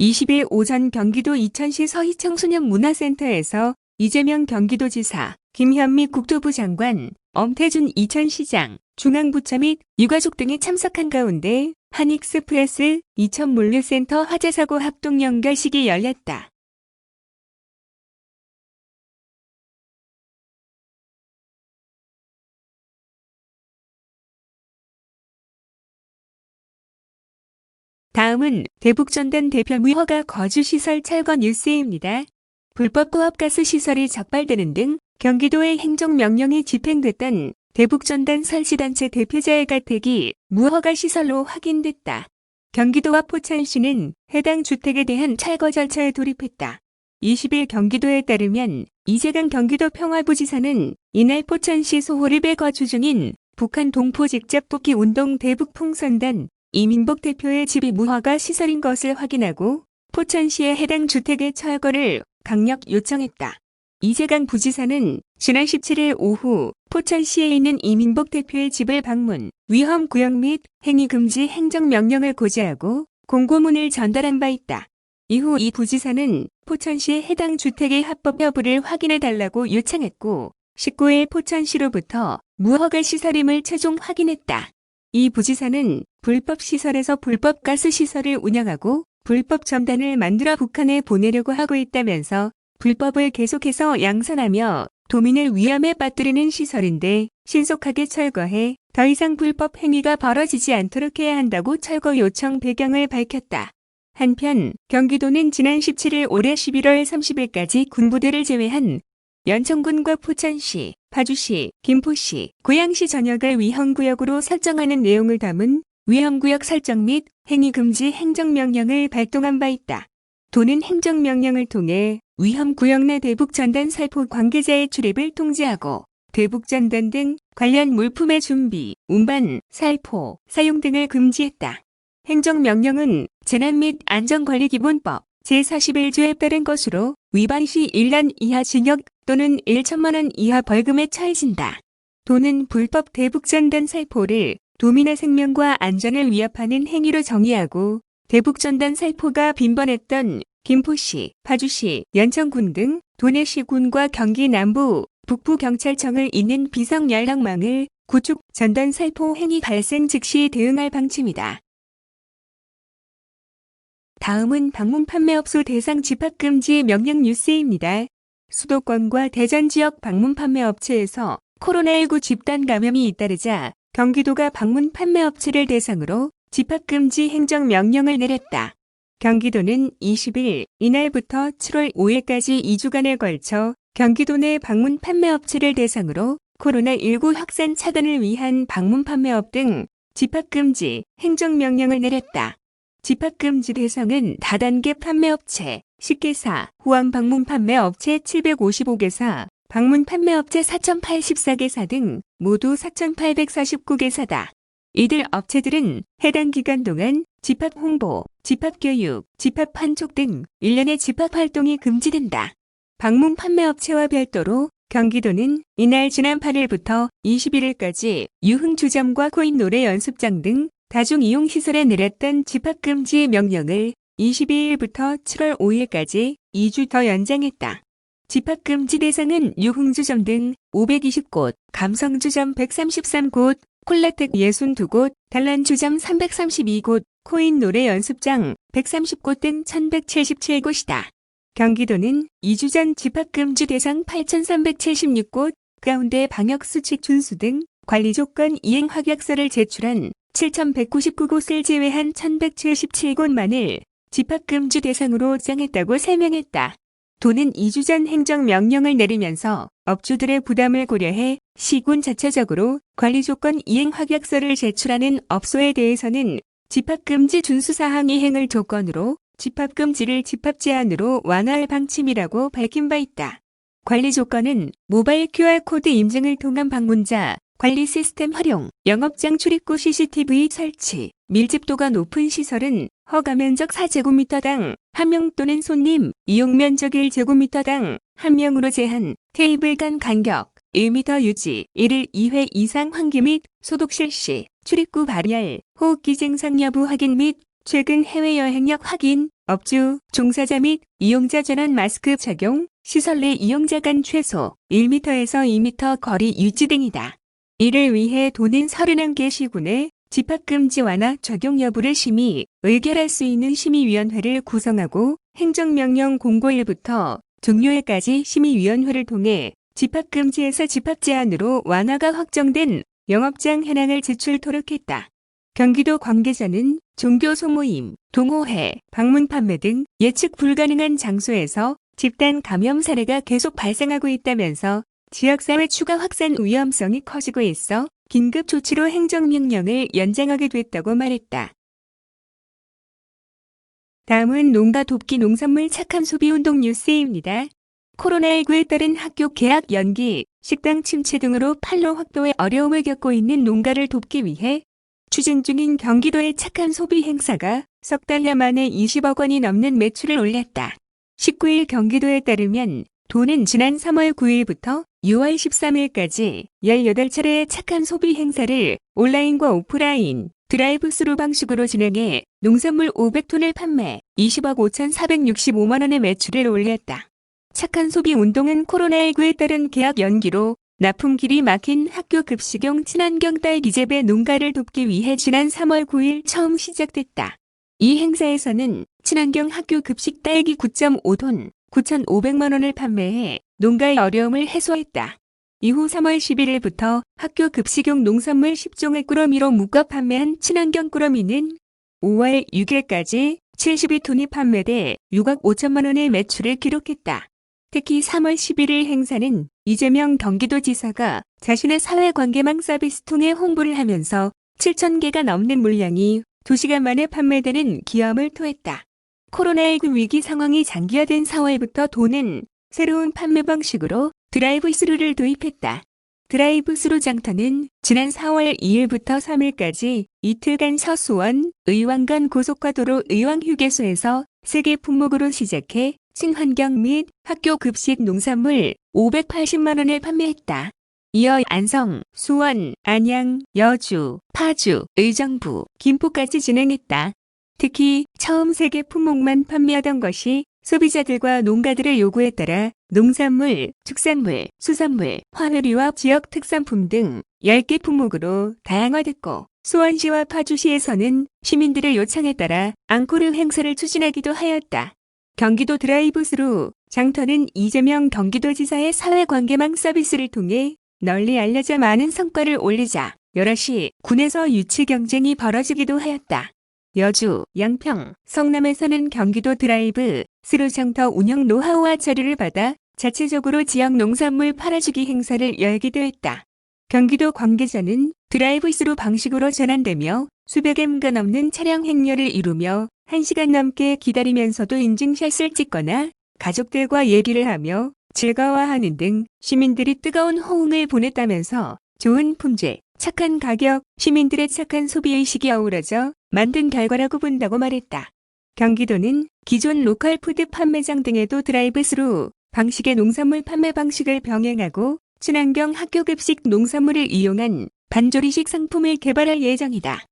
20일 오전 경기도 이천시 서희청소년 문화센터에서 이재명 경기도지사, 김현미 국토부 장관, 엄태준 이천시장, 중앙부처 및 유가족 등이 참석한 가운데 한익스프레스 이천 물류센터 화재사고 합동 연결식이 열렸다. 다음은 대북전단 대표 무허가 거주시설 철거 뉴스입니다. 불법 고압가스 시설이 적발되는 등 경기도의 행정명령이 집행됐던 대북전단 설치단체 대표자의 가택이 무허가 시설로 확인됐다. 경기도와 포천시는 해당 주택에 대한 철거 절차에 돌입했다. 20일 경기도에 따르면 이재강 경기도 평화부지사는 이날 포천시 소호립에 거주 중인 북한 동포 직접 뽑기 운동 대북 풍선단 이민복 대표의 집이 무허가 시설인 것을 확인하고 포천시의 해당 주택의 철거를 강력 요청했다. 이재강 부지사는 지난 17일 오후 포천시에 있는 이민복 대표의 집을 방문, 위험 구역 및 행위 금지 행정 명령을 고지하고 공고문을 전달한 바 있다. 이후 이 부지사는 포천시의 해당 주택의 합법 여부를 확인해 달라고 요청했고 19일 포천시로부터 무허가 시설임을 최종 확인했다. 이 부지사는 불법 시설에서 불법 가스 시설을 운영하고 불법 점단을 만들어 북한에 보내려고 하고 있다면서 불법을 계속해서 양산하며 도민을 위험에 빠뜨리는 시설인데 신속하게 철거해 더 이상 불법 행위가 벌어지지 않도록 해야 한다고 철거 요청 배경을 밝혔다. 한편 경기도는 지난 17일 올해 11월 30일까지 군부대를 제외한 연천군과 포천시, 파주시, 김포시, 고양시 전역을 위험구역으로 설정하는 내용을 담은 위험구역 설정 및 행위금지 행정명령을 발동한 바 있다. 도는 행정명령을 통해 위험구역 내 대북전단 살포 관계자의 출입을 통제하고 대북전단 등 관련 물품의 준비, 운반, 살포, 사용 등을 금지했다. 행정명령은 재난 및 안전관리기본법 제41조에 따른 것으로 위반 시 1년 이하 징역 또는 1천만 원 이하 벌금에 처해진다. 도는 불법 대북전단 살포를 도민의 생명과 안전을 위협하는 행위로 정의하고 대북전단 살포가 빈번했던 김포시, 파주시, 연천군 등 도내시군과 경기 남부, 북부 경찰청을 잇는 비상 연락망을 구축 전단 살포 행위 발생 즉시 대응할 방침이다. 다음은 방문 판매업소 대상 집합금지 명령 뉴스입니다. 수도권과 대전 지역 방문 판매업체에서 코로나19 집단 감염이 잇따르자 경기도가 방문 판매업체를 대상으로 집합금지 행정명령을 내렸다. 경기도는 20일 이날부터 7월 5일까지 2주간에 걸쳐 경기도 내 방문 판매업체를 대상으로 코로나19 확산 차단을 위한 방문 판매업 등 집합금지 행정명령을 내렸다. 집합금지 대상은 다단계 판매업체 10개사, 후암 방문 판매업체 755개사, 방문 판매업체 4,084개사 등 모두 4,849개사다. 이들 업체들은 해당 기간 동안 집합 홍보, 집합 교육, 집합 판촉 등 일련의 집합 활동이 금지된다. 방문 판매업체와 별도로 경기도는 이날 지난 8일부터 21일까지 유흥주점과 코인 노래 연습장 등 다중이용시설에 내렸던 집합금지 명령을 22일부터 7월 5일까지 2주 더 연장했다. 집합금지 대상은 유흥주점 등 520곳, 감성주점 133곳, 콜라텍 62곳, 단란주점 332곳, 코인 노래 연습장 130곳 등 1177곳이다. 경기도는 2주 전 집합금지 대상 8,376곳 가운데 방역수칙 준수 등 관리 조건 이행 확약서를 제출한 7,199곳을 제외한 1,177곳만을 집합금지 대상으로 정했다고 설명했다. 도는 2주 전 행정명령을 내리면서 업주들의 부담을 고려해 시군 자체적으로 관리조건 이행 확약서를 제출하는 업소에 대해서는 집합금지 준수사항 이행을 조건으로 집합금지를 집합제한으로 완화할 방침이라고 밝힌 바 있다. 관리 조건은 모바일 QR코드 인증을 통한 방문자, 관리 시스템 활용, 영업장 출입구 CCTV 설치, 밀집도가 높은 시설은 허가 면적 4제곱미터당 1명 또는 손님, 이용 면적 1제곱미터당 1명으로 제한, 테이블 간 간격 1m 유지, 1일 2회 이상 환기 및 소독 실시, 출입구 발열, 호흡기 증상 여부 확인 및 최근 해외여행력 확인, 업주, 종사자 및 이용자 전원 마스크 착용, 시설 내 이용자 간 최소 1m에서 2m 거리 유지 등이다. 이를 위해 도는 31개 시군에 집합금지 완화 적용 여부를 심의, 의결할 수 있는 심의위원회를 구성하고 행정명령 공고일부터 종료일까지 심의위원회를 통해 집합금지에서 집합제한으로 완화가 확정된 영업장 현황을 제출토록 했다. 경기도 관계자는 종교 소모임, 동호회, 방문 판매 등 예측 불가능한 장소에서 집단 감염 사례가 계속 발생하고 있다면서 지역사회 추가 확산 위험성이 커지고 있어 긴급 조치로 행정명령을 연장하게 됐다고 말했다. 다음은 농가 돕기 농산물 착한 소비 운동 뉴스입니다. 코로나19에 따른 학교 개학 연기, 식당 침체 등으로 판로 확보에 어려움을 겪고 있는 농가를 돕기 위해 추진 중인 경기도의 착한 소비 행사가 석 달여 만에 20억 원이 넘는 매출을 올렸다. 19일 경기도에 따르면 도는 지난 3월 9일부터 6월 13일까지 18차례의 착한 소비 행사를 온라인과 오프라인, 드라이브 스루 방식으로 진행해 농산물 500톤을 판매 20억 5,465만 원의 매출을 올렸다. 착한 소비 운동은 코로나19에 따른 계약 연기로 납품길이 막힌 학교 급식용 친환경 딸 기 재배 농가를 돕기 위해 지난 3월 9일 처음 시작됐다. 이 행사에서는 친환경 학교 급식 딸기 9.5톤 9,500만 원을 판매해 농가의 어려움을 해소했다. 이후 3월 11일부터 학교 급식용 농산물 10종의 꾸러미로 묶어 판매한 친환경 꾸러미는 5월 6일까지 72톤이 판매돼 6억 5천만 원의 매출을 기록했다. 특히 3월 11일 행사는 이재명 경기도지사가 자신의 사회관계망 서비스 통해 홍보를 하면서 7천 개가 넘는 물량이 2시간 만에 판매되는 기염을 토했다. 코로나19 위기 상황이 장기화된 4월부터 도는 새로운 판매 방식으로 드라이브 스루를 도입했다. 드라이브 스루 장터는 지난 4월 2일부터 3일까지 이틀간 서수원, 의왕간 고속화도로 의왕휴게소에서 세계 품목으로 시작해 친환경 및 학교 급식 농산물 580만 원을 판매했다. 이어 안성, 수원, 안양, 여주, 파주, 의정부, 김포까지 진행했다. 특히 처음 세계 품목만 판매하던 것이 소비자들과 농가들의 요구에 따라 농산물, 축산물, 수산물, 화훼류와 지역 특산품 등 10개 품목으로 다양화됐고 수원시와 파주시에서는 시민들의 요청에 따라 앙코르 행사를 추진하기도 하였다. 경기도 드라이브스루 장터는 이재명 경기도지사의 사회관계망 서비스를 통해 널리 알려져 많은 성과를 올리자 여럿이 군에서 유치 경쟁이 벌어지기도 하였다. 여주, 양평, 성남에서는 경기도 드라이브 스루 장터 운영 노하우와 자료를 받아 자체적으로 지역 농산물 팔아주기 행사를 열기도 했다. 경기도 관계자는 드라이브 스루 방식으로 전환되며 수백 M가 넘는 차량 행렬을 이루며 1시간 넘게 기다리면서도 인증샷을 찍거나 가족들과 얘기를 하며 즐거워하는 등 시민들이 뜨거운 호응을 보냈다면서 좋은 품질, 착한 가격, 시민들의 착한 소비의식이 어우러져 만든 결과라고 본다고 말했다. 경기도는 기존 로컬 푸드 판매장 등에도 드라이브스루 방식의 농산물 판매 방식을 병행하고 친환경 학교 급식 농산물을 이용한 반조리식 상품을 개발할 예정이다.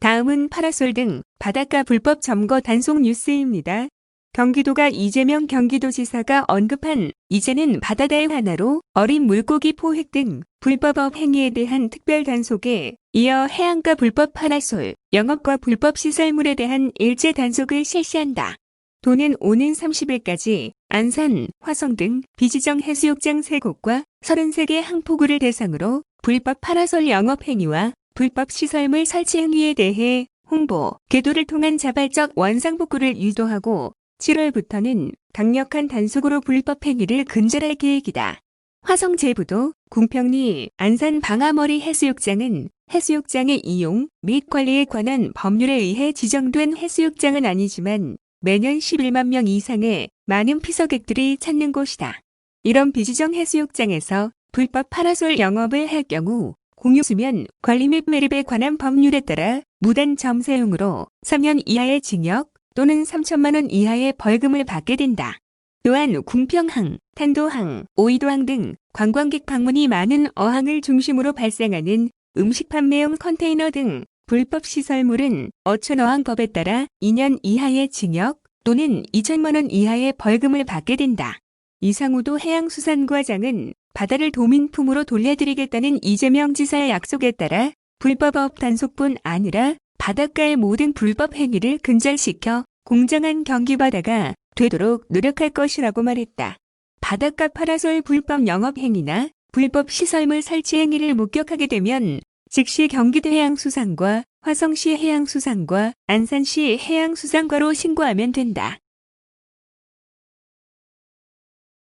다음은 파라솔 등 바닷가 불법 점거 단속 뉴스입니다. 경기도가 이재명 경기도지사가 언급한 이제는 바다다의 하나로 어린 물고기 포획 등 불법업 행위에 대한 특별 단속에 이어 해안가 불법 파라솔, 영업과 불법 시설물에 대한 일제 단속을 실시한다. 도는 오는 30일까지 안산, 화성 등 비지정 해수욕장 3곳과 33개 항포구를 대상으로 불법 파라솔 영업 행위와 불법 시설물 설치 행위에 대해 홍보, 계도를 통한 자발적 원상복구를 유도하고 7월부터는 강력한 단속으로 불법 행위를 근절할 계획이다. 화성 제부도 궁평리 안산 방아머리 해수욕장은 해수욕장의 이용 및 관리에 관한 법률에 의해 지정된 해수욕장은 아니지만 매년 11만 명 이상의 많은 피서객들이 찾는 곳이다. 이런 비지정 해수욕장에서 불법 파라솔 영업을 할 경우 공유수면 관리 및 매립에 관한 법률에 따라 무단 점사용으로 3년 이하의 징역 또는 3천만 원 이하의 벌금을 받게 된다. 또한 궁평항, 탄도항, 오이도항 등 관광객 방문이 많은 어항을 중심으로 발생하는 음식 판매용 컨테이너 등 불법 시설물은 어촌어항법에 따라 2년 이하의 징역 또는 2천만 원 이하의 벌금을 받게 된다. 이상우도 해양수산과장은 바다를 도민품으로 돌려드리겠다는 이재명 지사의 약속에 따라 불법업 단속뿐 아니라 바닷가의 모든 불법 행위를 근절시켜 공정한 경기 바다가 되도록 노력할 것이라고 말했다. 바닷가 파라솔 불법 영업 행위나 불법 시설물 설치 행위를 목격하게 되면 즉시 경기도 해양수산과 화성시 해양수산과 안산시 해양수산과로 신고하면 된다.